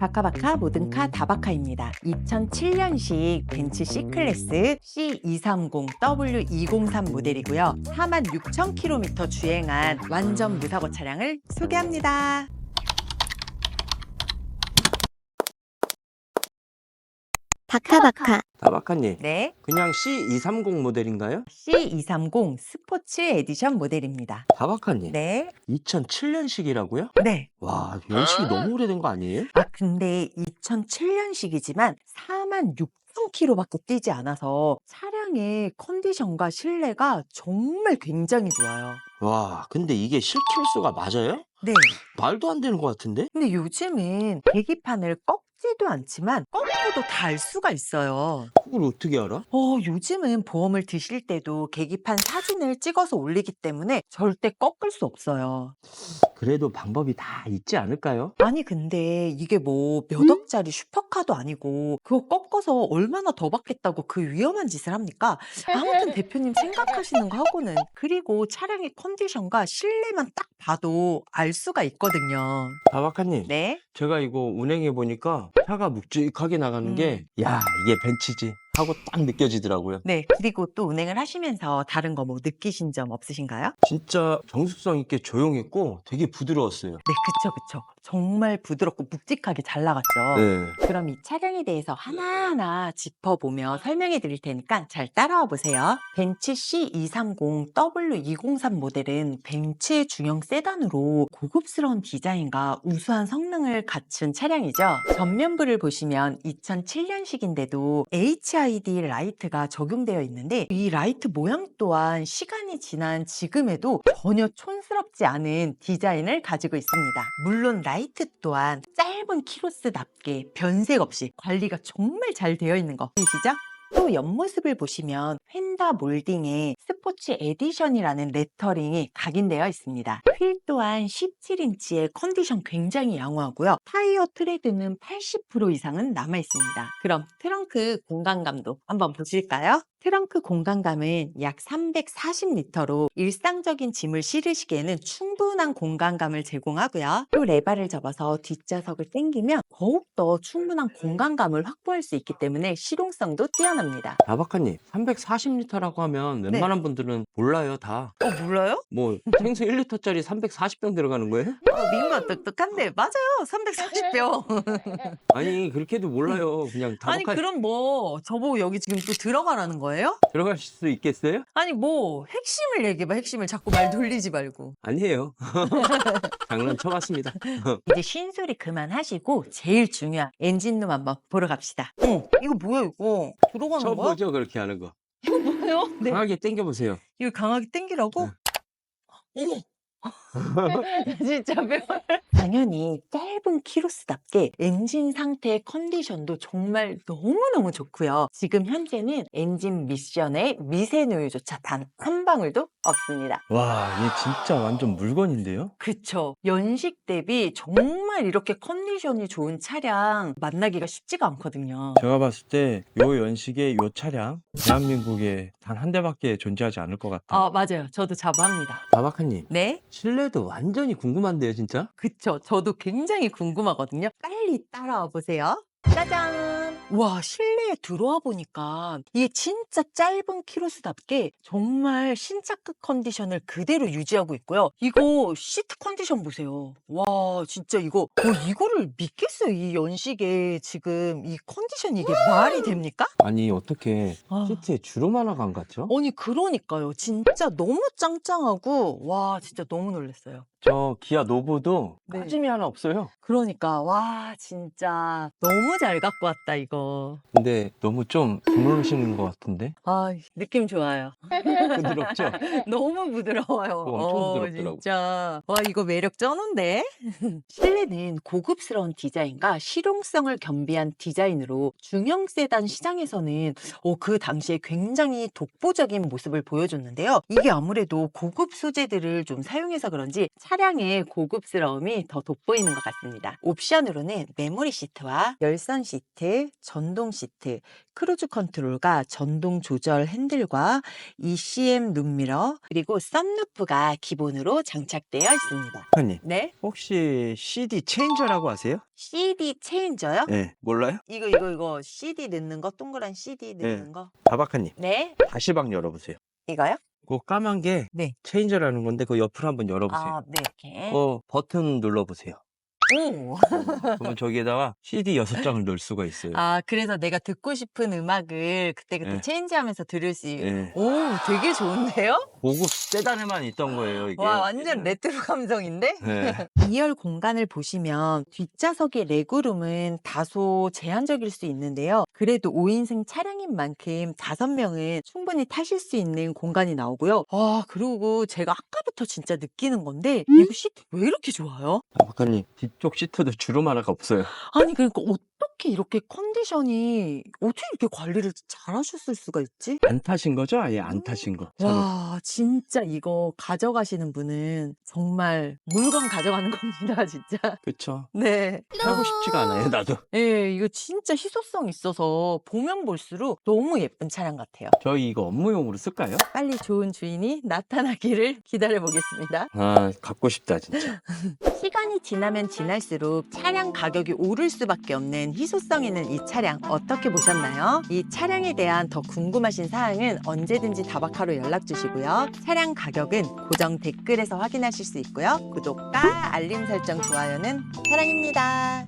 바카바카 모든 카 다바카입니다. 2007년식 벤츠 C클래스 C230W203 모델이고요. 46,000km 주행한 완전 무사고 차량을 소개합니다. 바카바카 다바카님, 네, 그냥 C230 모델인가요? C230 스포츠 에디션 모델입니다. 다바카님, 네, 2007년식이라고요? 네. 와, 연식이 너무 오래된 거 아니에요? 아, 근데 2007년식이지만 46,000km밖에 뛰지 않아서 차량의 컨디션과 실내가 정말 굉장히 좋아요. 와, 근데 이게 실킬수가 맞아요? 네. 말도 안 되는 것 같은데? 근데 요즘은 계기판을 꺾 지도 않지만 꺾어도 달 수가 있어요. 그걸 어떻게 알아? 어, 요즘은 보험을 드실 때도 계기판 사진을 찍어서 올리기 때문에 절대 꺾을 수 없어요. 그래도 방법이 다 있지 않을까요? 아니, 근데 이게 뭐 몇 억짜리 슈퍼카도 아니고 그거 꺾어서 얼마나 더 받겠다고 그 위험한 짓을 합니까? 아무튼 대표님 생각하시는 거 하고는 그리고 차량의 컨디션과 실내만 딱 봐도 알 수가 있거든요. 다바카님, 네. 제가 이거 운행해 보니까 차가 묵직하게 나가는 음. 게, 야, 이게 벤츠지 하고 딱 느껴지더라고요. 네. 그리고 또 운행을 하시면서 다른 거 뭐 느끼신 점 없으신가요? 진짜 정숙성 있게 조용했고 되게 부드러웠어요. 네, 그쵸, 그쵸. 정말 부드럽고 묵직하게 잘 나갔죠. 네. 그럼 이 차량에 대해서 하나하나 짚어보며 설명해 드릴 테니까 잘 따라와 보세요. 벤츠 C230W203 모델은 벤츠의 중형 세단으로 고급스러운 디자인과 우수한 성능을 갖춘 차량이죠. 전면부를 보시면 2007년식인데도 HID 라이트가 적용되어 있는데 이 라이트 모양 또한 시간이 지난 지금에도 전혀 촌스럽지 않은 디자인을 가지고 있습니다. 물론 라이트 또한 짧은 키로스답게 변색 없이 관리가 정말 잘 되어 있는 거 보이시죠? 또 옆모습을 보시면 펜다 몰딩에 스포츠 에디션이라는 레터링이 각인되어 있습니다. 휠 또한 17인치의 컨디션 굉장히 양호하고요. 타이어 트레드는 80% 이상은 남아 있습니다. 그럼 트렁크 공간감도 한번 보실까요? 트렁크 공간감은 약 340리터로 일상적인 짐을 실으시기에는 충분한 공간감을 제공하고요. 또 레바를 접어서 뒷좌석을 당기면 더욱더 충분한 공간감을 확보할 수 있기 때문에 실용성도 뛰어납니다. 다바카님, 340리터라고 하면 네. 웬만한 분들은 몰라요, 다. 어, 몰라요? 뭐 생수 1리터짜리 340병 들어가는 거예요? 어, 민가 똑똑한데 맞아요. 340뼈. 아니 그렇게도 몰라요. 그냥 아니 다박하 그럼 뭐 저보고 여기 지금 또 들어가라는 거예요? 들어가실 수 있겠어요? 아니 뭐 핵심을 얘기해봐 핵심을 자꾸 말 돌리지 말고 아니에요. 장난 쳐봤습니다. 이제 쉰소리 그만하시고 제일 중요한 엔진룸 한번 보러 갑시다 어 이거 뭐야 이거 들어가 는 처음 거야? 보죠 그렇게 하는 거. 뭐예요? 네 강하게 당겨 보세요. 이거 강하게 당기라고? 어머 진짜 매워 당연히 짧은 키로수답게 엔진 상태의 컨디션도 정말 너무너무 좋고요. 지금 현재는 엔진 미션에 미세누유조차 단 한 방울도 없습니다. 와, 얘 진짜 완전 물건인데요? 그쵸. 연식 대비 정말 이렇게 컨디션이 좋은 차량 만나기가 쉽지가 않거든요. 제가 봤을 때 요 연식의 요 차량 대한민국에 단 한 대밖에 존재하지 않을 것 같아요. 아, 맞아요. 저도 자부합니다. 다박하님 네? 실내 도 완전히 궁금한데요, 진짜? 그쵸. 저도 굉장히 궁금하거든요. 빨리 따라와 보세요. 짜잔! 와, 실내에 들어와 보니까 이게 진짜 짧은 키로수답게 정말 신차급 컨디션을 그대로 유지하고 있고요. 이거 시트 컨디션 보세요. 와, 진짜 이거, 어, 이거를 믿겠어요. 이 연식에 지금 이 컨디션이 이게 말이 됩니까? 아니 어떻게 아. 시트에 주름 하나가 안 갔죠? 아니, 그러니까요. 진짜 너무 짱짱하고, 와, 진짜 너무 놀랐어요. 저 기아 노브도 네. 빠짐이 하나 없어요. 그러니까, 와, 진짜 너무 잘 갖고 왔다, 이거. 근데 너무 좀 드물으시는 것 같은데? 아, 느낌 좋아요. 부드럽죠? 너무 부드러워요. 어, 엄청 어, 부드럽더라고. 진짜. 와, 이거 매력 쩌는데? 실내는 고급스러운 디자인과 실용성을 겸비한 디자인으로 중형 세단 시장에서는 어, 그 당시에 굉장히 독보적인 모습을 보여줬는데요. 이게 아무래도 고급 소재들을 좀 사용해서 그런지 차량의 고급스러움이 더 돋보이는 것 같습니다. 옵션으로는 메모리 시트와 열선 시트, 전동 시트, 크루즈 컨트롤과 전동 조절 핸들과 ECM 룸미러, 그리고 썬루프가 기본으로 장착되어 있습니다. 박하님 네? 혹시 CD 체인저라고 아세요? CD 체인저요? 네 몰라요? 이거 이거 이거 CD 넣는 거 동그란 CD 넣는 네. 거. 바박하님 네. 다시방 열어보세요. 이거요? 그 까만 게 네. 체인저라는 건데 그 옆으로 한번 열어보세요. 아, 네. 이렇게. 그 버튼 눌러보세요. 오. 그러면 저기에다가 CD 여섯 장을 넣을 수가 있어요. 아, 그래서 내가 듣고 싶은 음악을 그때그때 네. 체인지하면서 들을 수 있... 예. 오, 되게 좋은데요? 고급 세단에만 있던 거예요 이게. 와, 완전 레트로 감성인데? 네. 2열 공간을 보시면 뒷좌석의 레그룸은 다소 제한적일 수 있는데요. 그래도 5인승 차량인 만큼 5명은 충분히 타실 수 있는 공간이 나오고요. 아, 그리고 제가 아까부터 진짜 느끼는 건데 이거 시트 왜 이렇게 좋아요? 박사님 뒤쪽 시트도 주름 하나가 없어요. 아니 그러니까 어떻게 이렇게 컨디션이 어떻게 이렇게 관리를 잘하셨을 수가 있지? 안 타신 거죠? 아예 안 타신 거. 차로. 와, 진짜 이거 가져가시는 분은 정말 물건 가져가는 겁니다, 진짜. 그쵸. 네. 타고 싶지가 않아요 나도. 예, 이거 진짜 희소성 있어서 보면 볼수록 너무 예쁜 차량 같아요. 저희 이거 업무용으로 쓸까요? 빨리 좋은 주인이 나타나기를 기다려 보겠습니다. 아 갖고 싶다 진짜. 시간이 지나면 지날수록 차량 가격이 오를 수밖에 없는 희소성 있는 이 차량 어떻게 보셨나요? 이 차량에 대한 더 궁금하신 사항은 언제든지 다바카로 연락 주시고요. 차량 가격은 고정 댓글에서 확인하실 수 있고요. 구독과 알림 설정, 좋아요는 사랑입니다.